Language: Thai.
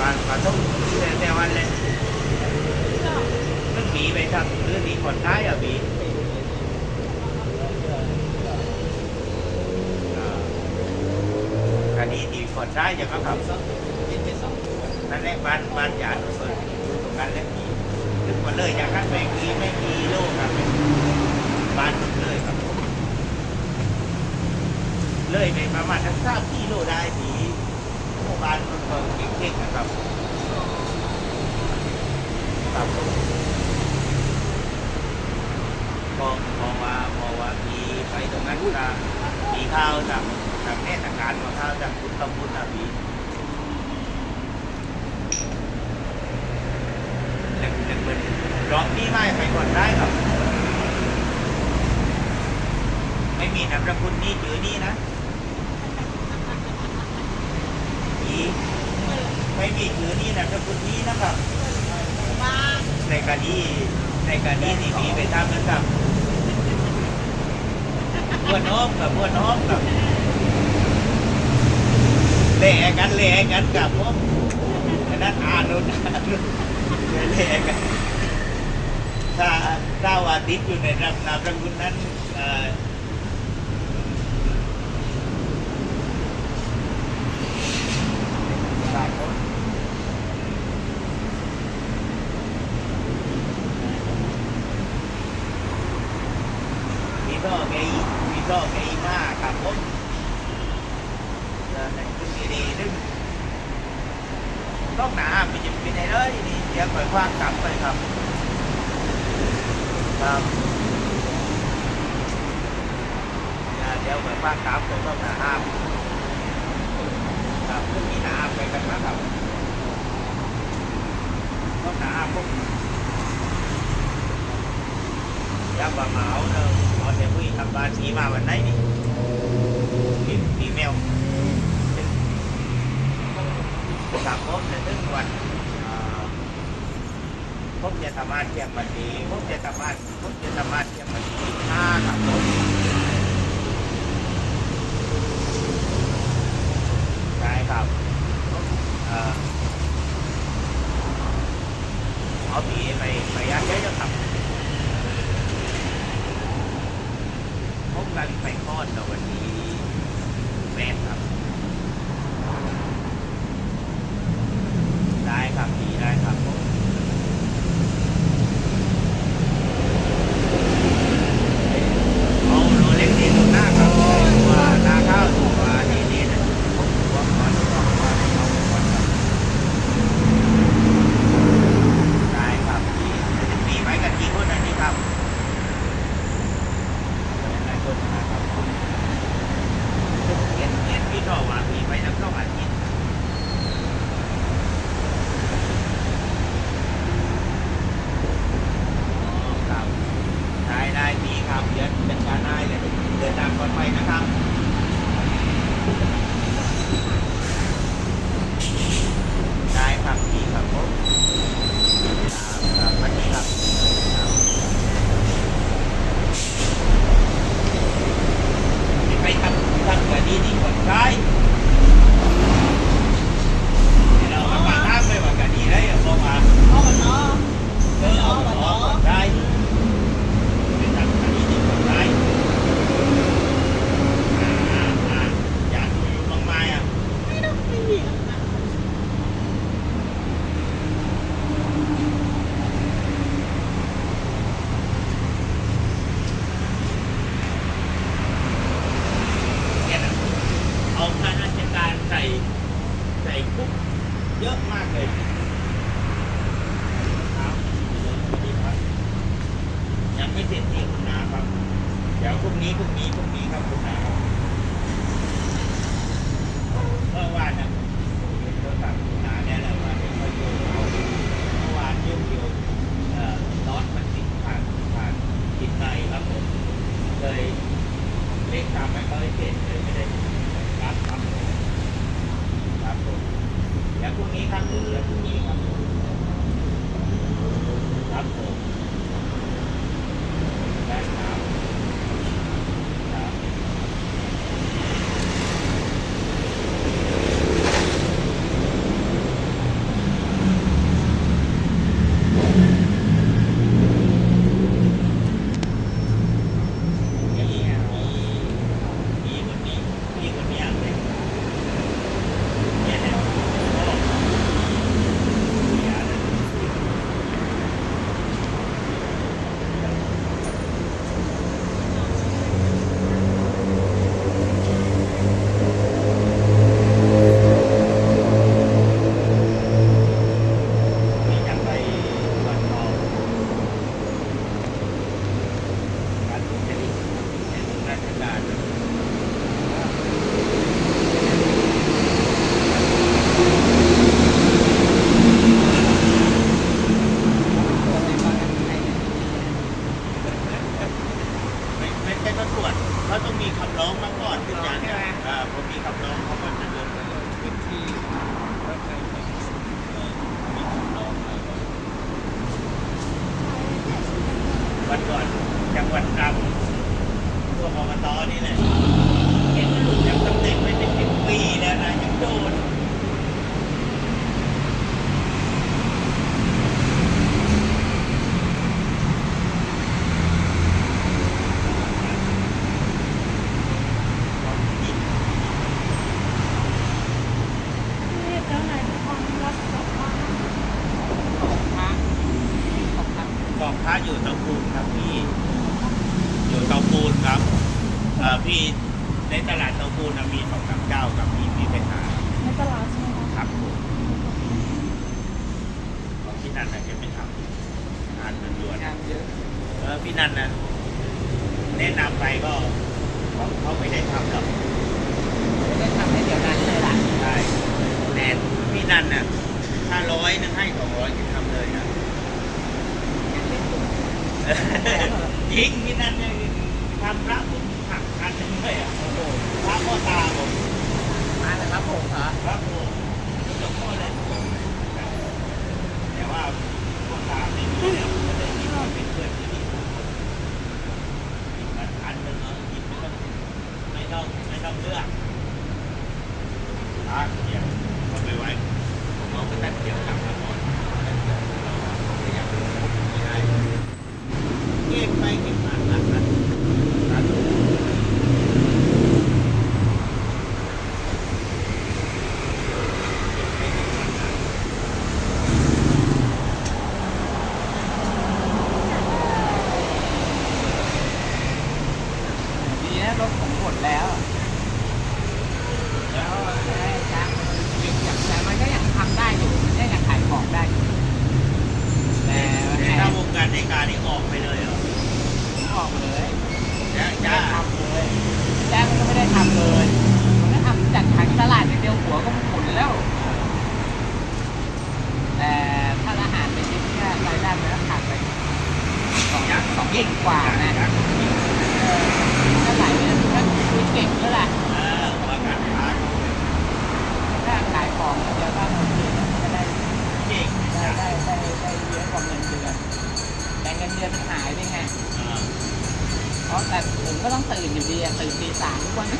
ปลาปลาต้มแต่วันเลยมันบีไปครับหรือบีคนท้ายอะบีอันนี้ดีคนท้ายอย่างนั้นครับนั่นแหละบ้านบ้านยานุสนตรงนั้นแหละบีถึงมาเลยจากนั้นไปกีไม่กี่โลกครับบ้านมันเลยครับ เลยไปประมาณสักสามกิโลได้ผีหมู่บ้านมันก็ เก่งๆนะครับครับผมพอพอว่าพอว่ามีไปตรงนั้นจะมีข้าวจากจากเทศกาลมาข้าวจากคุณตำบุญนะพี่เล็กเล็กเป็นรอบนี้ไม่ไปก่อนได้ครับ ไม่มีนามสกุลนี้ชื่อนี้นะ มี ไม่มีถือนี่นะสกุลนี้นะครับ ในการนี้ในการนี้นี่มีไปทำนะครับพวดน้องกับพวดน้องกับเล่กันเล่กันกับผมอันนั้นอ่านนู่นอ่านนู่นเล่กันถ้าถ้าว่าติดอยู่ในนามนามสกุลนั้นเอ่อ สามคนมีท่อไง มีท่อไงมากครับผมแล้วนั่นคือดีๆนึงต้องหนาไม่จะเป็นไงเลยนี่เดี๋ยวปล่อยคว้างกลับไปครับ ครับเดี๋ยวปล่อยคว้างกลับไปต้องหนาห้ามครับพรุ่งนี้หนาไปกันนะครับต้องหนาพวกยาบะเหมาเนอะเอาแต่ผู้ทำบ้านสีมาวันไหนนี่มีมีแมวสามพบจะตึ้งวันพบจะสามารถเทียมบันดีพบจะสามารถพบจะสามารถเทียมบันดีห้าสามพบใช่ครับ เอ่อเอาผีไปไปยัดเยอะๆครับพบกัน วันนี้แม่ครับ ได้ครับผีได้ครับผมเอาโรเล็กดีดูหน้าครับว่าหน้าข้าวถูกว่าดีๆนะผมว่าก่อนต้องว่าเอาก่อนครับ ได้ครับมีมีไว้กันกี่คนอันนี้ครับหลายคนนะครับเขียนเขียนพี่ก็ว่ามีไปทั้งสองอาทิตย์อ๋อครับได้ได้มีครับเดี๋ยวจัดการได้เลยเดินทางปลอดภัยนะครับ ได้ครับพี่ครับผม ครับวันนี้ครับไปทำทำแบบนี้ดีกว่าใช่เรามาปาท่าไปว่ากันดีได้อะบอกว่าเออเอาไปออกได้ไปทำแบบนี้ดีกว่าใช่อ่าอ่าอยากดูอยู่บางไม้อะ เนี่ยนะเอาข้าราชการใส่ใส่คุกเยอะมากเลยครับสวัสดีครับ ยังไม่ เสร็จที่คุณนาครับ เดี๋ยวพรุ่งนี้พรุ่งนี้พรุ่งนี้ครับคุณนาครับ กับน้องเขาก็จะเดินไปพื้นที่แล้วใครมีอน้องอะไรวันก่อนจังหวัดตรังพวกอบตนี่แหละเห็นหลุดจากตำแหน่งไปเป็นปีแล้วนะยังโดน ค้อยู่เตาปูนครับพี่ อยู่เตาปูนครับเอ่อพี่ในตลาดเตาปูน่ะมีสองสามเจ้าครับพี่พี่ไปหาในตลาดใช่ไหมคะครับผมพี่นันน่ะจะไม่ทำงานด่วนๆนะเออพี่นันน่ะแนะนำไปก็เขาเขาไม่ได้ทำหรอกไม่ได้ทำให้เดี๋ยวนั้นเลยล่ะ ใช่แนนพี่นันน่ะถ้าร้อยนึงให้สองร้อยจะทำ ยิงที่นันเนี่ยทำพระผมหักคันหนึงเลยอะโอ้โหพระพ่อตาผมมาแต่พระผมเหรอพระผมหลวงพ่อเลยแต่ว่าพ่อตาไม่มีแล้วก็เลยยิงมาเป็นเพื่อนที่นี่ยิงมาคันหนึงเนาะยิงไม่ต้องไม่ต้องไม่ต้องเลือกพระเดี๋ยวเอาไปไว้ผมเอาไปตัดเกี่ยวกลับมาก่อนตัดเกี่ยวเราไม่อยากไม่ได้ เก็บไปเก็บมาหลักนะสาธุดีนะรถผมหมดแล้วได้จ้างแต่มันก็ยังทำได้อยู่มันก็ยังขายของได้อยู่แต่ แต่ถ้าวงการในการนี้ออกไปเลยเหรอ ออกเลย จ้า ไม่ จ้า ได้ทำเลยแจ้งก็ไม่ได้ทำเลยมันก็ทำจัดขายตลาดอย่างเดียวหัวก็หมุนแล้ว แต่ถ้าอาหารไปที่นี่รายได้มันก็ขาดไปส องสองเองกว่า